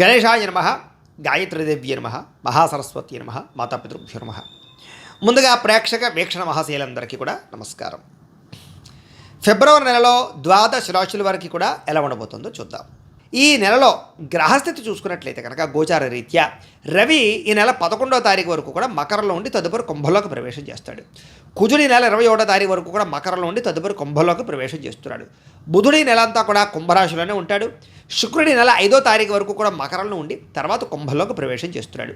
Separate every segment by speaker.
Speaker 1: గణేశాయ నమ గాయత్రీదేవ్య నమ మహాసరస్వతి నమ మాతాపితృభ్యో నమ. ముందుగా ప్రేక్షక వీక్షణ మహాశీలందరికీ కూడా నమస్కారం. ఫిబ్రవరి నెలలో ద్వాదశ రాశుల వారికి కూడా ఎలా ఉండబోతుందో చూద్దాం. ఈ నెలలో గ్రహస్థితి చూసుకున్నట్లయితే కనుక గోచార రీత్యా రవి ఈ నెల పదకొండవ తారీఖు వరకు కూడా మకరంలో ఉండి తదుపరి కుంభంలోకి ప్రవేశం చేస్తాడు. కుజుడి నెల ఇరవై ఒకటో తారీఖు వరకు కూడా మకరంలో ఉండి తదుపరి కుంభంలోకి ప్రవేశం చేస్తున్నాడు. బుధుడి నెల అంతా కూడా కుంభరాశిలోనే ఉంటాడు. శుక్రుడి నెల ఐదో తారీఖు వరకు కూడా మకరంలో ఉండి తర్వాత కుంభంలోకి ప్రవేశం చేస్తున్నాడు.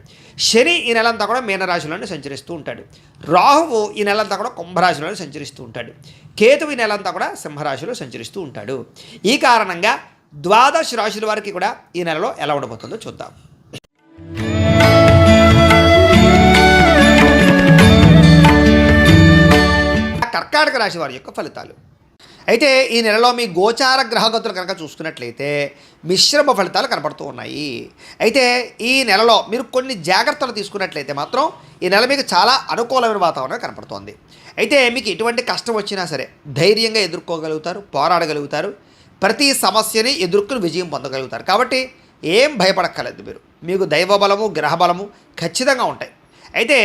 Speaker 1: శని ఈ నెల అంతా కూడా మీనరాశిలోనే సంచరిస్తూ ఉంటాడు. రాహువు ఈ నెల అంతా కూడా కుంభరాశిలోనే సంచరిస్తూ ఉంటాడు. కేతువు ఈ నెలంతా కూడా సింహరాశిలో సంచరిస్తూ ఉంటాడు. ఈ కారణంగా ద్వాదశ రాశుల వారికి కూడా ఈ నెలలో ఎలా ఉండబోతుందో చూద్దాం. కర్కాటక రాశి వారి యొక్క ఫలితాలు. అయితే ఈ నెలలో మీ గోచార గ్రహగతులు కనుక చూసుకున్నట్లయితే మిశ్రమ ఫలితాలు కనపడుతూ ఉన్నాయి. అయితే ఈ నెలలో మీరు కొన్ని జాగ్రత్తలు తీసుకున్నట్లయితే మాత్రం ఈ నెల మీకు చాలా అనుకూలమైన వాతావరణం కనపడుతోంది. అయితే మీకు ఎటువంటి కష్టం వచ్చినా సరే ధైర్యంగా ఎదుర్కోగలుగుతారు పోరాడగలుగుతారు. ప్రతి సమస్యని ఎదుర్కొని విజయం పొందగలుగుతారు. కాబట్టి ఏం భయపడక్కర్లేదు మీరు. మీకు దైవబలము గ్రహబలము ఖచ్చితంగా ఉంటాయి. అయితే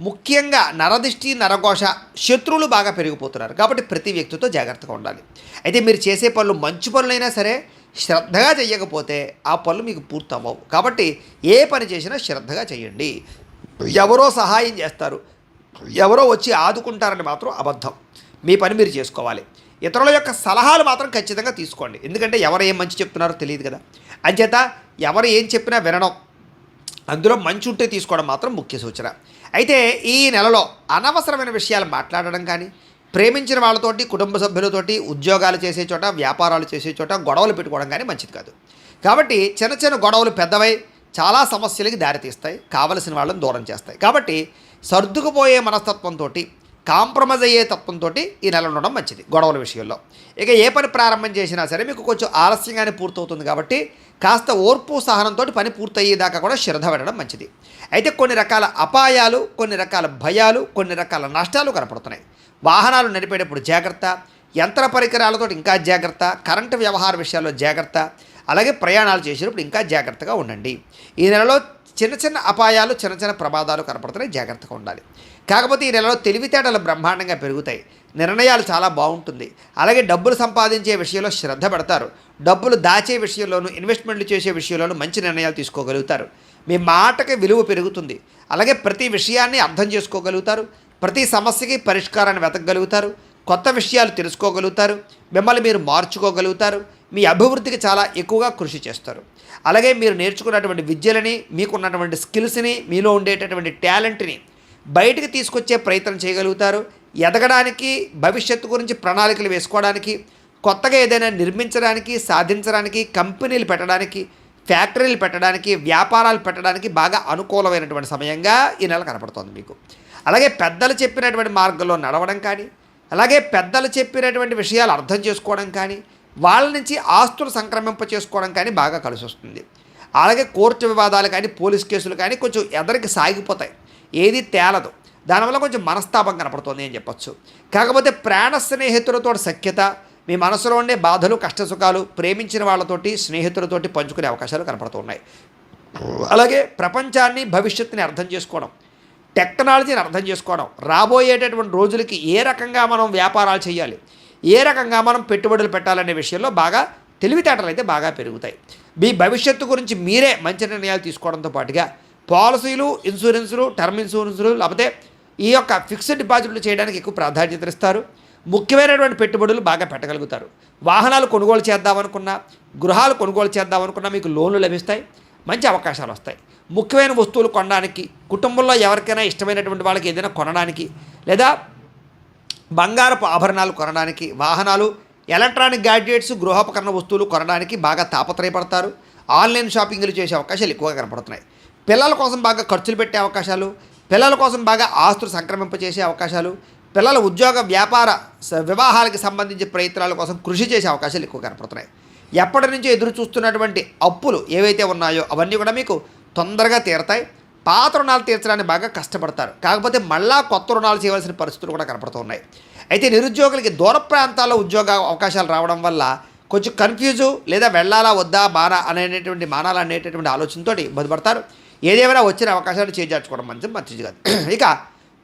Speaker 1: ముఖ్యంగా నరదిష్టి నరఘోష శత్రువులు బాగా పెరిగిపోతున్నారు. కాబట్టి ప్రతి వ్యక్తితో జాగ్రత్తగా ఉండాలి. అయితే మీరు చేసే పనులు మంచి పనులైనా సరే శ్రద్ధగా చేయకపోతే ఆ పనులు మీకు పూర్తవ్వవు. కాబట్టి ఏ పని చేసినా శ్రద్ధగా చేయండి ఎవరో సహాయం చేస్తారు. ఎవరో వచ్చి ఆదుకుంటారని మాత్రం అబద్ధం. మీ పని మీరు చేసుకోవాలి. ఇతరుల యొక్క సలహాలు మాత్రం ఖచ్చితంగా తీసుకోండి. ఎందుకంటే ఎవరు ఏం మంచి చెప్తున్నారో తెలియదు కదా. అంచేత ఎవరు ఏం చెప్పినా వినడం అందులో మంచి ఉంటే తీసుకోవడం మాత్రం ముఖ్య సూచన. అయితే ఈ నెలలో అనవసరమైన విషయాలు మాట్లాడడం కానీ ప్రేమించిన వాళ్ళతోటి కుటుంబ సభ్యులతోటి ఉద్యోగాలు చేసే చోట వ్యాపారాలు చేసే చోట గొడవలు పెట్టుకోవడం కానీ మంచిది కాదు. కాబట్టి చిన్న చిన్న గొడవలు పెద్దవై చాలా సమస్యలకి దారితీస్తాయి కావలసిన వాళ్ళని దూరం చేస్తాయి. కాబట్టి సర్దుకుపోయే మనస్తత్వంతో కాంప్రమైజ్ అయ్యే తత్వంతో ఈ నెల ఉండడం మంచిది గొడవల విషయంలో. ఇక ఏ పని ప్రారంభం చేసినా సరే మీకు కొంచెం ఆలస్యంగానే పూర్తవుతుంది కాబట్టి కాస్త ఓర్పు సహనంతో పని పూర్తయ్యేదాకా కూడా శ్రద్ధ పెట్టడం మంచిది. అయితే కొన్ని రకాల అపాయాలు కొన్ని రకాల భయాలు కొన్ని రకాల నష్టాలు కనపడుతున్నాయి. వాహనాలు నడిపేటప్పుడు జాగ్రత్త యంత్ర పరికరాలతో ఇంకా జాగ్రత్త కరెంటు వ్యవహార విషయాల్లో జాగ్రత్త అలాగే ప్రయాణాలు చేసేటప్పుడు ఇంకా జాగ్రత్తగా ఉండండి. ఈ నెలలో చిన్న చిన్న అపాయాలు చిన్న చిన్న ప్రమాదాలు కనపడుతున్నాయి జాగ్రత్తగా ఉండాలి. కాకపోతే ఈ నెలలో తెలివితేటలు బ్రహ్మాండంగా పెరుగుతాయి. నిర్ణయాలు చాలా బాగుంటుంది. అలాగే డబ్బులు సంపాదించే విషయంలో శ్రద్ధ పెడతారు. డబ్బులు దాచే విషయంలోనూ ఇన్వెస్ట్మెంట్లు చేసే విషయంలోనూ మంచి నిర్ణయాలు తీసుకోగలుగుతారు. మీ మాటకి విలువ పెరుగుతుంది. అలాగే ప్రతి విషయాన్ని అర్థం చేసుకోగలుగుతారు. ప్రతి సమస్యకి పరిష్కారాన్ని వెతకగలుగుతారు. కొత్త విషయాలు తెలుసుకోగలుగుతారు. మిమ్మల్ని మీరు మార్చుకోగలుగుతారు. మీ అభివృద్ధికి చాలా ఎక్కువగా కృషి చేస్తారు. అలాగే మీరు నేర్చుకున్నటువంటి విద్యలని మీకున్నటువంటి స్కిల్స్ని మీలో ఉండేటటువంటి టాలెంట్ని బయటికి తీసుకొచ్చే ప్రయత్నం చేయగలుగుతారు. ఎదగడానికి భవిష్యత్తు గురించి ప్రణాళికలు వేసుకోవడానికి కొత్తగా ఏదైనా నిర్మించడానికి సాధించడానికి కంపెనీలు పెట్టడానికి ఫ్యాక్టరీలు పెట్టడానికి వ్యాపారాలు పెట్టడానికి బాగా అనుకూలమైనటువంటి సమయంగా ఈ నెల కనపడుతోంది మీకు. అలాగే పెద్దలు చెప్పినటువంటి మార్గంలో నడవడం కానీ అలాగే పెద్దలు చెప్పినటువంటి విషయాలు అర్థం చేసుకోవడం కానీ వాళ్ళ నుంచి ఆస్తులు సంక్రమింప చేసుకోవడం కానీ బాగా కలిసి వస్తుంది అలాగే కోర్టు వివాదాలు కానీ పోలీస్ కేసులు కానీ కొంచెం ఎదరికి సాగిపోతాయి. ఏది తేలదు. దానివల్ల కొంచెం మనస్తాపం కనపడుతుంది అని చెప్పొచ్చు. కాకపోతే ప్రాణ స్నేహితులతో సఖ్యత మీ మనసులో ఉండే బాధలు కష్టసుఖాలు ప్రేమించిన వాళ్ళతోటి స్నేహితులతోటి పంచుకునే అవకాశాలు కనపడుతున్నాయి. అలాగే ప్రపంచాన్ని భవిష్యత్తుని అర్థం చేసుకోవడం టెక్నాలజీని అర్థం చేసుకోవడం రాబోయేటటువంటి రోజులకి ఏ రకంగా మనం వ్యాపారాలు చేయాలి ఏ రకంగా మనం పెట్టుబడులు పెట్టాలనే విషయంలో బాగా తెలివితేటలు అయితే బాగా పెరుగుతాయి. మీ భవిష్యత్తు గురించి మీరే మంచి నిర్ణయాలు తీసుకోవడంతో పాటుగా పాలసీలు ఇన్సూరెన్సులు టర్మ్ ఇన్సూరెన్సులు లేకపోతే ఈ యొక్క ఫిక్స్డ్ డిపాజిట్లు చేయడానికి ఎక్కువ ప్రాధాన్యత ఇస్తారు. ముఖ్యమైనటువంటి పెట్టుబడులు బాగా పెట్టగలుగుతారు. వాహనాలు కొనుగోలు చేద్దామనుకున్నా గృహాలు కొనుగోలు చేద్దామనుకున్నా మీకు లోన్లు లభిస్తాయి మంచి అవకాశాలు వస్తాయి. ముఖ్యమైన వస్తువులు కొనడానికి కుటుంబంలో ఎవరికైనా ఇష్టమైనటువంటి వాళ్ళకి ఏదైనా కొనడానికి లేదా బంగారపు ఆభరణాలు కొనడానికి వాహనాలు ఎలక్ట్రానిక్ గ్యాడ్జెట్స్ గృహోపకరణ వస్తువులు కొనడానికి బాగా తాపత్రయపడతారు. ఆన్లైన్ షాపింగ్లు చేసే అవకాశాలు ఎక్కువగా కనపడుతున్నాయి. పిల్లల కోసం బాగా ఖర్చులు పెట్టే అవకాశాలు పిల్లల కోసం బాగా ఆస్తులు సంక్రమింపచేసే అవకాశాలు పిల్లల ఉద్యోగ వ్యాపార వివాహాలకు సంబంధించి ప్రయత్నాల కోసం కృషి చేసే అవకాశాలు ఎక్కువ కనపడుతున్నాయి. ఎప్పటి నుంచో ఎదురు చూస్తున్నటువంటి అప్పులు ఏవైతే ఉన్నాయో అవన్నీ కూడా మీకు తొందరగా తీరతాయి. పాత రుణాలు తీర్చడానికి బాగా కష్టపడతారు. కాకపోతే మళ్ళా కొత్త రుణాలు చేయవలసిన పరిస్థితులు కూడా కనపడుతూ ఉన్నాయి. అయితే నిరుద్యోగులకి దూర ప్రాంతాల్లో ఉద్యోగ అవకాశాలు రావడం వల్ల కొంచెం కన్ఫ్యూజు లేదా వెళ్ళాలా వద్దా మానా అనేటటువంటి మానాలు అనేటటువంటి ఆలోచనతోటి ఇబ్బంది ఏదేమైనా వచ్చిన అవకాశాలు చేజార్చుకోవడం మంచి మంచిది కాదు. ఇక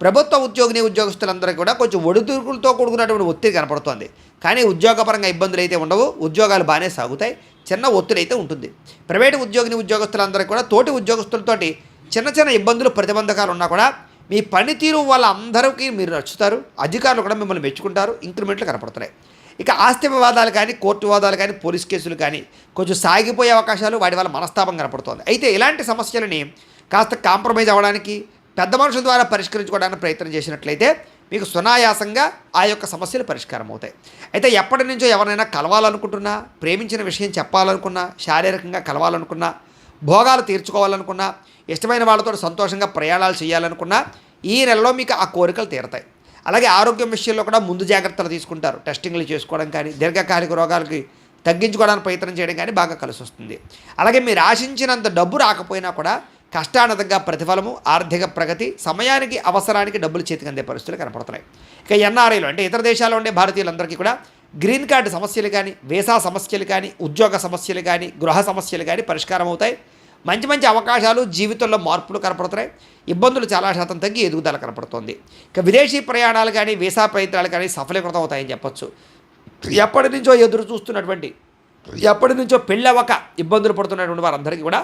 Speaker 1: ప్రభుత్వ ఉద్యోగిని ఉద్యోగస్తులందరికీ కూడా కొంచెం ఒడిదుడుకులతో కూడుకున్నటువంటి ఒత్తిడి కనపడుతోంది. కానీ ఉద్యోగపరంగా ఇబ్బందులు అయితే ఉండవు ఉద్యోగాలు బాగానే సాగుతాయి చిన్న ఒత్తిడి అయితే ఉంటుంది. ప్రైవేటు ఉద్యోగిని ఉద్యోగస్తులందరికీ కూడా తోటి ఉద్యోగస్తులతోటి చిన్న చిన్న ఇబ్బందులు ప్రతిబంధకాలు ఉన్నా కూడా మీ పనితీరు వాళ్ళందరికీ మీరు నచ్చుతారు అధికారులు కూడా మిమ్మల్ని మెచ్చుకుంటారు ఇంక్రిమెంట్లు కనపడుతున్నాయి. ఇక ఆస్తి వివాదాలు కానీ కోర్టు వివాదాలు కానీ పోలీస్ కేసులు కానీ కొంచెం సాగిపోయే అవకాశాలు వాటి వల్ల మనస్తాపం కనపడుతోంది. అయితే ఇలాంటి సమస్యలని కాస్త కాంప్రమైజ్ అవ్వడానికి పెద్ద మనుషుల ద్వారా పరిష్కరించుకోవడానికి ప్రయత్నం చేసినట్లయితే మీకు సునాయాసంగా ఆ యొక్క సమస్యలు పరిష్కారం అవుతాయి. అయితే ఎప్పటి నుంచో ఎవరైనా కలవాలనుకుంటున్నా ప్రేమించిన విషయం చెప్పాలనుకున్నా శారీరకంగా కలవాలనుకున్నా భోగాలు తీర్చుకోవాలనుకున్నా ఇష్టమైన వాళ్ళతో సంతోషంగా ప్రయాణాలు చేయాలనుకున్నా ఈ నెలలో మీకు ఆ కోరికలు తీరతాయి. అలాగే ఆరోగ్యం విషయంలో కూడా ముందు జాగ్రత్తలు తీసుకుంటారు. టెస్టింగ్లు చేసుకోవడం కానీ దీర్ఘకాలిక రోగాలకి తగ్గించుకోవడానికి ప్రయత్నం చేయడం కానీ బాగా కలిసి వస్తుంది. అలాగే మీరు ఆశించినంత డబ్బు రాకపోయినా కూడా కష్టానదంగా ప్రతిఫలము ఆర్థిక ప్రగతి సమయానికి అవసరానికి డబ్బులు చేతికి అందే పరిస్థితులు కనపడుతున్నాయి. ఇక ఎన్ఆర్ఐలు అంటే ఇతర దేశాల్లో ఉండే భారతీయులందరికీ కూడా గ్రీన్ కార్డు సమస్యలు కానీ వీసా సమస్యలు కానీ ఉద్యోగ సమస్యలు కానీ గృహ సమస్యలు కానీ పరిష్కారం అవుతాయి. మంచి మంచి అవకాశాలు జీవితంలో మార్పులు కనపడుతున్నాయి. ఇబ్బందులు చాలా శాతం తగ్గి ఎదుగుదల కనపడుతుంది. ఇక విదేశీ ప్రయాణాలు కానీ వీసా ప్రయత్నాలు కానీ సఫలీకృతం అవుతాయని చెప్పొచ్చు. ఎప్పటి నుంచో ఎదురు చూస్తున్నటువంటి ఎప్పటి నుంచో పెళ్ళవక ఇబ్బందులు పడుతున్నటువంటి వారందరికీ కూడా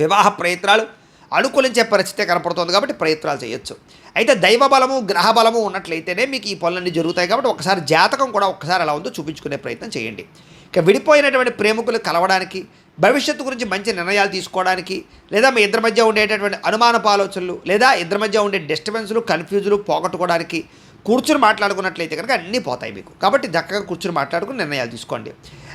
Speaker 1: వివాహ ప్రయత్నాలు అనుకూలించే పరిస్థితి కనపడుతుంది కాబట్టి ప్రయత్నాలు చేయొచ్చు. అయితే దైవ బలము గ్రహ బలము ఉన్నట్లయితేనే మీకు ఈ పనులన్నీ జరుగుతాయి కాబట్టి ఒకసారి జాతకం కూడా ఒకసారి అలా ఉందో చూపించుకునే ప్రయత్నం చేయండి. ఇక విడిపోయినటువంటి ప్రేమికులు కలవడానికి భవిష్యత్తు గురించి మంచి నిర్ణయాలు తీసుకోవడానికి లేదా మీ ఇద్దరి మధ్య ఉండేటటువంటి అనుమానపు ఆలోచనలు లేదా ఇద్దరి మధ్య ఉండే డిస్టర్బెన్స్లు కన్ఫ్యూజులు పోగొట్టుకోవడానికి కూర్చుని మాట్లాడుకున్నట్లయితే కనుక అన్నీ పోతాయి మీకు. కాబట్టి చక్కగా కూర్చుని మాట్లాడుకుని నిర్ణయాలు తీసుకోండి.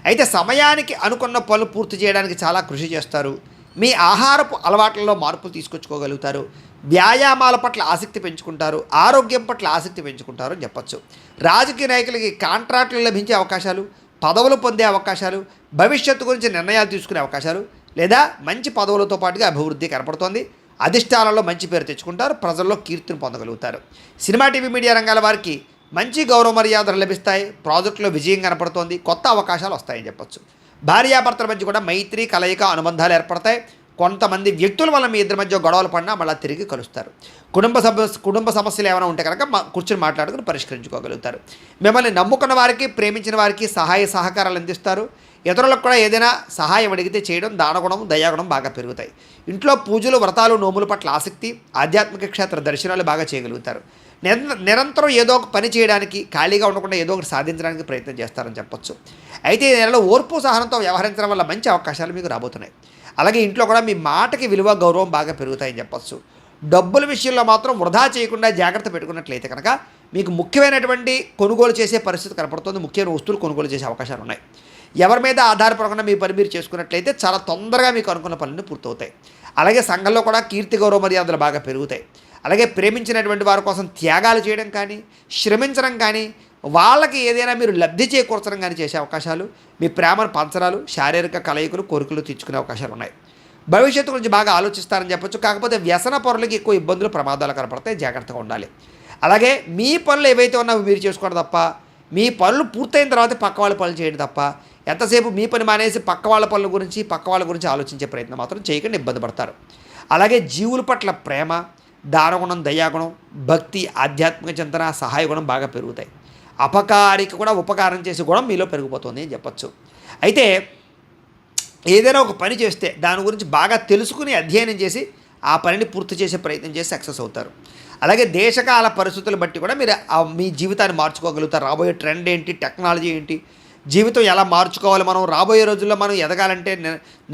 Speaker 1: అయితే సమయానికి అనుకున్న పనులు పూర్తి చేయడానికి చాలా కృషి చేస్తారు. మీ ఆహారపు అలవాట్లలో మార్పులు తీసుకొచ్చుకోగలుగుతారు. వ్యాయామాల పట్ల ఆసక్తి పెంచుకుంటారు. ఆరోగ్యం పట్ల ఆసక్తి పెంచుకుంటారు అని చెప్పచ్చు. రాజకీయ నాయకులకి కాంట్రాక్టులు లభించే అవకాశాలు పదవులు పొందే అవకాశాలు భవిష్యత్తు గురించి నిర్ణయాలు తీసుకునే అవకాశాలు లేదా మంచి పదవులతో పాటుగా అభివృద్ధి కనపడుతోంది అధిష్టానంలో మంచి పేరు తెచ్చుకుంటారు ప్రజల్లో కీర్తిని పొందగలుగుతారు. సినిమా టీవీ మీడియా రంగాల వారికి మంచి గౌరవ మర్యాదలు లభిస్తాయి ప్రాజెక్టులో విజయం కనపడుతోంది కొత్త అవకాశాలు వస్తాయని చెప్పొచ్చు. భార్యాభర్తల మధ్య కూడా మైత్రి కలయిక అనుబంధాలు ఏర్పడతాయి. కొంతమంది వ్యక్తుల వల్ల మీ ఇద్దరి మధ్య గొడవలు పడినా మళ్ళీ తిరిగి కలుస్తారు. కుటుంబ సమస్య కుటుంబ సమస్యలు ఏమైనా ఉంటే కనుక కూర్చొని మాట్లాడుకుని పరిష్కరించుకోగలుగుతారు. మిమ్మల్ని నమ్ముకున్న వారికి ప్రేమించిన వారికి సహాయ సహకారాలు అందిస్తారు. ఇతరులకు కూడా ఏదైనా సహాయం అడిగితే చేయడం దానగుణం దయాగుణం బాగా పెరుగుతాయి. ఇంట్లో పూజలు వ్రతాలు నోముల పట్ల ఆసక్తి ఆధ్యాత్మిక క్షేత్ర దర్శనాలు బాగా చేయగలుగుతారు. నిరంతరం ఏదో ఒక పని చేయడానికి ఖాళీగా ఉండకుండా ఏదో ఒకటి సాధించడానికి ప్రయత్నం చేస్తారని చెప్పొచ్చు. అయితే ఈ నెలలో ఓర్పు సహనంతో వ్యవహరించడం వల్ల మంచి అవకాశాలు మీకు రాబోతున్నాయి. అలాగే ఇంట్లో కూడా మీ మాటకి విలువ గౌరవం బాగా పెరుగుతాయని చెప్పొచ్చు. డబ్బుల విషయంలో మాత్రం వృధా చేయకుండా జాగ్రత్త పెట్టుకున్నట్లయితే కనుక మీకు ముఖ్యమైనటువంటి కొనుగోలు చేసే పరిస్థితి కనపడుతుంది. ముఖ్యమైన వస్తువులు కొనుగోలు చేసే అవకాశాలు ఉన్నాయి. ఎవరి మీద ఆధారపడకుండా మీ పని మీరు చేసుకున్నట్లయితే చాలా తొందరగా మీకు అనుకున్న పనులు పూర్తవుతాయి. అలాగే సంఘంలో కూడా కీర్తి గౌరవ మర్యాదలు బాగా పెరుగుతాయి. అలాగే ప్రేమించినటువంటి వారి కోసం త్యాగాలు చేయడం కానీ శ్రమించడం కానీ వాళ్ళకి ఏదైనా మీరు లబ్ధి చేకూర్చడం కానీ చేసే అవకాశాలు మీ ప్రేమను పంచరాలు శారీరక కలయికలు కోరికలు తీర్చుకునే అవకాశాలు ఉన్నాయి. భవిష్యత్తు గురించి బాగా ఆలోచిస్తారని చెప్పొచ్చు. కాకపోతే వ్యసన పరులకి ఎక్కువ ఇబ్బందులు ప్రమాదాలు కనపడతాయి. జాగ్రత్తగా ఉండాలి. అలాగే మీ పనులు ఏవైతే ఉన్నావో మీరు చేసుకోవడం తప్ప మీ పనులు పూర్తయిన తర్వాత పక్క వాళ్ళ పనులు చేయడం తప్ప ఎంతసేపు మీ పని మానేసి పక్క వాళ్ళ పనుల గురించి పక్క వాళ్ళ గురించి ఆలోచించే ప్రయత్నం మాత్రం చేయకుండా ఇబ్బంది పడతారు. అలాగే జీవుల పట్ల ప్రేమ దానగుణం దయాగుణం భక్తి ఆధ్యాత్మిక చింతన సహాయ గుణం బాగా పెరుగుతాయి. అపకారికి కూడా ఉపకారం చేసి కూడా మీలో పెరిగిపోతుంది అని చెప్పచ్చు. అయితే ఏదైనా ఒక పని చేస్తే దాని గురించి బాగా తెలుసుకుని అధ్యయనం చేసి ఆ పనిని పూర్తి చేసే ప్రయత్నం చేసి సక్సెస్ అవుతారు. అలాగే దేశకాల పరిస్థితులు బట్టి కూడా మీరు మీ జీవితాన్ని మార్చుకోగలుగుతారు. రాబోయే ట్రెండ్ ఏంటి? టెక్నాలజీ ఏంటి? జీవితం ఎలా మార్చుకోవాలి మనం? రాబోయే రోజుల్లో మనం ఎదగాలంటే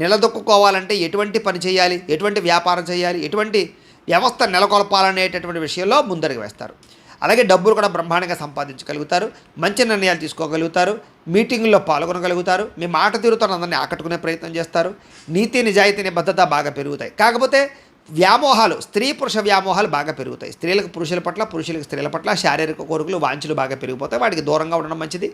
Speaker 1: నిలదొక్కుకోవాలంటే ఎటువంటి పని చేయాలి? ఎటువంటి వ్యాపారం చేయాలి? ఎటువంటి వ్యవస్థ నెలకొల్పాలనేటటువంటి విషయంలో ముందరికి వేస్తారు. అలాగే డబ్బులు కూడా బ్రహ్మాండంగా సంపాదించగలుగుతారు మంచి నిర్ణయాలు తీసుకోగలుగుతారు మీటింగుల్లో పాల్గొనగలుగుతారు మీ మాట తీరుతో అందరినీ ఆకట్టుకునే ప్రయత్నం చేస్తారు నీతి నిజాయితీ నిబద్ధత బాగా పెరుగుతాయి. కాకపోతే వ్యామోహాలు స్త్రీ పురుష వ్యామోహాలు బాగా పెరుగుతాయి. స్త్రీలకు పురుషుల పట్ల పురుషులకు స్త్రీల పట్ల శారీరక కోరికలు వాంఛలు బాగా పెరిగిపోతాయి. వాటికి దూరంగా ఉండడం మంచిది.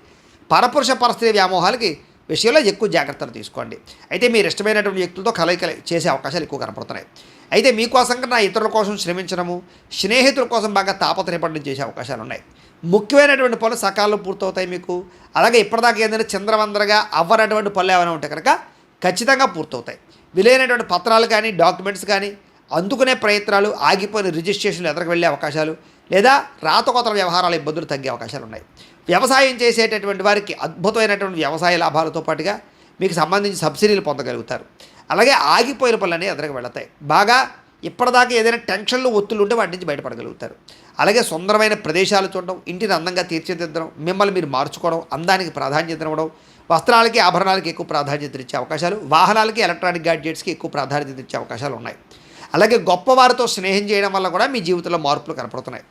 Speaker 1: పరపురుష పరస్త్రీ వ్యామోహాలకి విషయంలో ఎక్కువ జాగ్రత్తలు తీసుకోండి. అయితే మీరు ఇష్టమైనటువంటి వ్యక్తులతో కలయిక చేసే అవకాశాలు ఎక్కువ కనపడుతున్నాయి. అయితే మీకోసం కన్నా ఇతరుల కోసం శ్రమించడము స్నేహితుల కోసం బాగా తాపత్రయపడడం చేసే అవకాశాలు ఉన్నాయి. ముఖ్యమైనటువంటి పనులు సకాలంలో పూర్తవుతాయి మీకు. అలాగే ఇప్పటిదాకా ఏంటంటే చంద్రవందరగా అవ్వనటువంటి పనులు ఏమైనా ఉంటే కనుక ఖచ్చితంగా పూర్తవుతాయి. విలైనటువంటి పత్రాలు కానీ డాక్యుమెంట్స్ కానీ అందుకునే ప్రయత్నాలు ఆగిపోయిన రిజిస్ట్రేషన్లు ఎదరికి వెళ్ళే అవకాశాలు లేదా రాతకోతల వ్యవహారాల ఇబ్బందులు తగ్గే అవకాశాలు ఉన్నాయి. వ్యవసాయం చేసేటటువంటి వారికి అద్భుతమైనటువంటి వ్యవసాయ లాభాలతో పాటుగా మీకు సంబంధించి సబ్సిడీలు పొందగలుగుతారు. అలాగే ఆగిపోయిన పనులన్నీ అందరికి వెళతాయి. బాగా ఇప్పటిదాకా ఏదైనా టెన్షన్లు ఒత్తులు ఉంటే వాటి నుంచి బయటపడగలుగుతారు. అలాగే సుందరమైన ప్రదేశాలు చూడడం ఇంటిని అందంగా తీర్చిదిద్దడం మిమ్మల్ని మీరు మార్చుకోవడం అందానికి ప్రాధాన్యత ఇవ్వడం వస్త్రాలకి ఆభరణాలకి ఎక్కువ ప్రాధాన్యత ఇచ్చే అవకాశాలు వాహనాలకి ఎలక్ట్రానిక్ గాడ్జెట్స్కి ఎక్కువ ప్రాధాన్యత ఇచ్చే అవకాశాలు ఉన్నాయి. అలాగే గొప్పవారితో స్నేహం చేయడం వల్ల కూడా మీ జీవితంలో మార్పులు కనపడుతున్నాయి.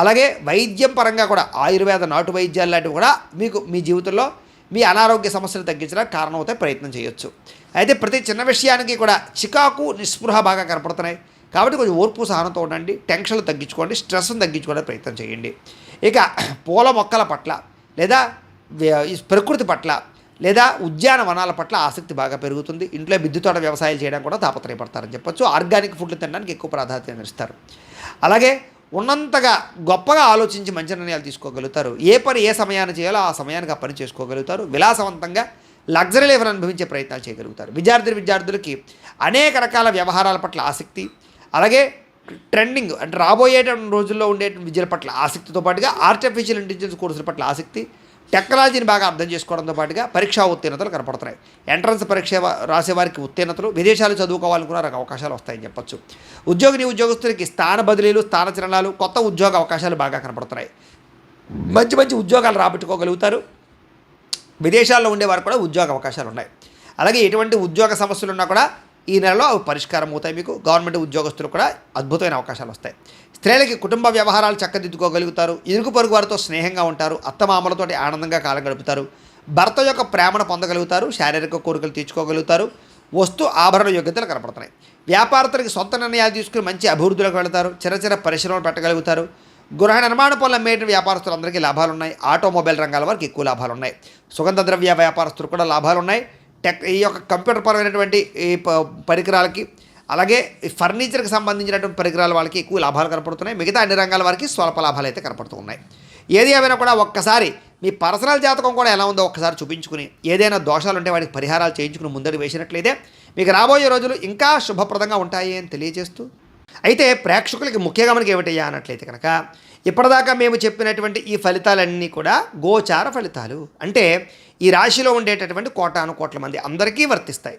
Speaker 1: అలాగే వైద్యం పరంగా కూడా ఆయుర్వేద నాటు వైద్యాలు లాంటివి కూడా మీకు మీ జీవితంలో మీ అనారోగ్య సమస్యలు తగ్గించడానికి కారణమవుతాయి ప్రయత్నం చేయొచ్చు. అయితే ప్రతి చిన్న విషయానికి కూడా చికాకు నిస్పృహ బాగా కనపడుతున్నాయి. కాబట్టి కొంచెం ఓర్పు సహనంతో ఉండండి. టెన్షన్లు తగ్గించుకోండి. స్ట్రెస్ను తగ్గించుకోవడానికి ప్రయత్నం చేయండి. ఇక పూల మొక్కల పట్ల లేదా ప్రకృతి పట్ల లేదా ఉద్యానవనాల పట్ల ఆసక్తి బాగా పెరుగుతుంది. ఇంట్లో మిద్దె తోట వ్యవసాయాలు చేయడం కూడా తాపత్రయపడతారని చెప్పొచ్చు. ఆర్గానిక్ ఫుడ్లు తినడానికి ఎక్కువ ప్రాధాన్యత ఇస్తారు అలాగే ఉన్నంతగా గొప్పగా ఆలోచించి మంచి నిర్ణయాలు తీసుకోగలుగుతారు. ఏ పని ఏ సమయాన్ని చేయాలో ఆ సమయానికి ఆ పని చేసుకోగలుగుతారు. విలాసవంతంగా లగ్జరీ లైఫ్ని అనుభవించే ప్రయత్నాలు చేయగలుగుతారు. విద్యార్థి విద్యార్థులకి అనేక రకాల వ్యవహారాల పట్ల ఆసక్తి అలాగే ట్రెండింగ్ అంటే రాబోయే రోజుల్లో ఉండే విద్యల పట్ల ఆసక్తితో పాటుగా ఆర్టిఫిషియల్ ఇంటెలిజెన్స్ కోర్సుల పట్ల ఆసక్తి టెక్నాలజీని బాగా అర్థం చేసుకోవడంతో పాటుగా పరీక్షా ఉత్తీర్ణతలు కనపడుతున్నాయి. ఎంట్రన్స్ పరీక్ష రాసేవారికి ఉత్తీర్ణతలు విదేశాలు చదువుకోవాలనుకున్న నాకు అవకాశాలు వస్తాయని చెప్పొచ్చు. ఉద్యోగిని ఉద్యోగస్తులకి స్థాన బదిలీలు స్థాన చలనాలు కొత్త ఉద్యోగ అవకాశాలు బాగా కనపడుతున్నాయి. మంచి మంచి ఉద్యోగాలు రాబట్టుకోగలుగుతారు. విదేశాల్లో ఉండేవారు కూడా ఉద్యోగ అవకాశాలు ఉన్నాయి. అలాగే ఎటువంటి ఉద్యోగ సమస్యలు ఉన్నా కూడా ఈ నెలలో అవి పరిష్కారం అవుతాయి మీకు. గవర్నమెంట్ ఉద్యోగస్తులు కూడా అద్భుతమైన అవకాశాలు వస్తాయి. స్త్రీలకి కుటుంబ వ్యవహారాలు చక్కదిద్దుకోగలుగుతారు ఇరుగు పొరుగు వారితో స్నేహంగా ఉంటారు అత్తమామలతోటి ఆనందంగా కాలం గడుపుతారు భర్త యొక్క ప్రేమను పొందగలుగుతారు శారీరక కోరికలు తీర్చుకోగలుగుతారు వస్తు ఆభరణ యోగ్యతలు కనపడుతున్నాయి. వ్యాపారస్తులకి సొంత నిర్ణయాలు తీసుకుని మంచి అభివృద్ధిలోకి వెళతారు చిన్న చిన్న పరిశ్రమలు పెట్టగలుగుతారు గృహ నిర్మాణ పనులు అమ్మేట వ్యాపారస్తులందరికీ లాభాలు ఉన్నాయి ఆటోమొబైల్ రంగాల వారికి ఎక్కువ లాభాలు ఉన్నాయి సుగంధ ద్రవ్య వ్యాపారస్తులు కూడా లాభాలు ఉన్నాయి టెక్ ఈ యొక్క కంప్యూటర్ పరమైనటువంటి ఈ ప- పరికరాలకి అలాగే ఈ ఫర్నిచర్కి సంబంధించినటువంటి పరికరాల వాళ్ళకి ఎక్కువ లాభాలు కనపడుతున్నాయి. మిగతా అన్ని రంగాల వారికి స్వల్ప లాభాలు అయితే కనపడుతూ ఉన్నాయి ఏది ఏమైనా కూడా ఒక్కసారి మీ పర్సనల్ జాతకం కూడా ఎలా ఉందో ఒక్కసారి చూపించుకుని ఏదైనా దోషాలు ఉంటే వాటికి పరిహారాలు చేయించుకుని ముందడుగు వేసినట్లయితే మీకు రాబోయే రోజులు ఇంకా శుభప్రదంగా ఉంటాయి అని తెలియజేస్తూ అయితే ప్రేక్షకులకి ముఖ్య మనకి ఏమిటయ్యా అన్నట్లయితే కనుక ఇప్పటిదాకా మేము చెప్పినటువంటి ఈ ఫలితాలన్నీ కూడా గోచార ఫలితాలు. అంటే ఈ రాశిలో ఉండేటటువంటి కోటాను కోట్ల మంది అందరికీ వర్తిస్తాయి.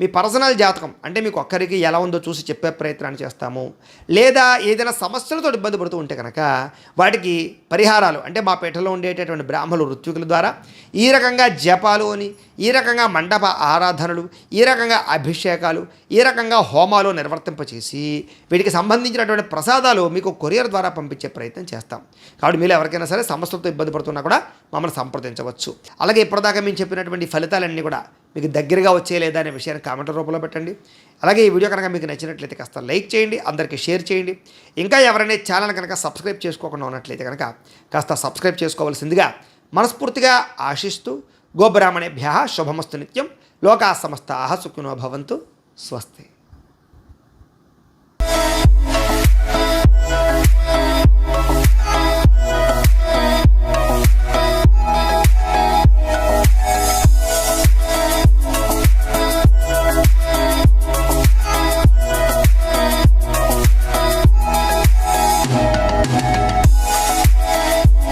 Speaker 1: మీ పర్సనల్ జాతకం అంటే మీకు ఒక్కరికి ఎలా ఉందో చూసి చెప్పే ప్రయత్నాన్ని చేస్తాము. లేదా ఏదైనా సమస్యలతో ఇబ్బంది పడుతూ ఉంటే కనుక వాటికి పరిహారాలు అంటే మా పీఠలో ఉండేటటువంటి బ్రాహ్మణులు ఋత్వికుల ద్వారా ఈ రకంగా జపాలు అని ఈ రకంగా మండప ఆరాధనలు ఈ రకంగా అభిషేకాలు ఈ రకంగా హోమాలు నిర్వర్తింపచేసి వీటికి సంబంధించినటువంటి ప్రసాదాలు మీకు కొరియర్ ద్వారా పంపించే ప్రయత్నం చేస్తాం. కాబట్టి మీరు ఎవరికైనా సరే సమస్యలతో ఇబ్బంది పడుతున్నా కూడా మమ్మల్ని సంప్రదించవచ్చు. అలాగే ఇప్పటిదాకా మేము చెప్పినటువంటి ఫలితాలన్నీ కూడా మీకు దగ్గరగా వచ్చే లేదా అనే విషయాన్ని కామెంట్ రూపంలో పెట్టండి. అలాగే ఈ వీడియో కనుక మీకు నచ్చినట్లయితే కాస్త లైక్ చేయండి అందరికీ షేర్ చేయండి. ఇంకా ఎవరైనా ఛానల్ కనుక సబ్స్క్రైబ్ చేసుకోకుండా ఉన్నట్లయితే కనుక కాస్త సబ్స్క్రైబ్ చేసుకోవాల్సిందిగా మనస్ఫూర్తిగా ఆశిస్తూ గోబ్రాహ్మణేభ్య శుభమస్తు నిత్యం. లోకా సమస్త సుఖినో భవంతు. స్వస్తి.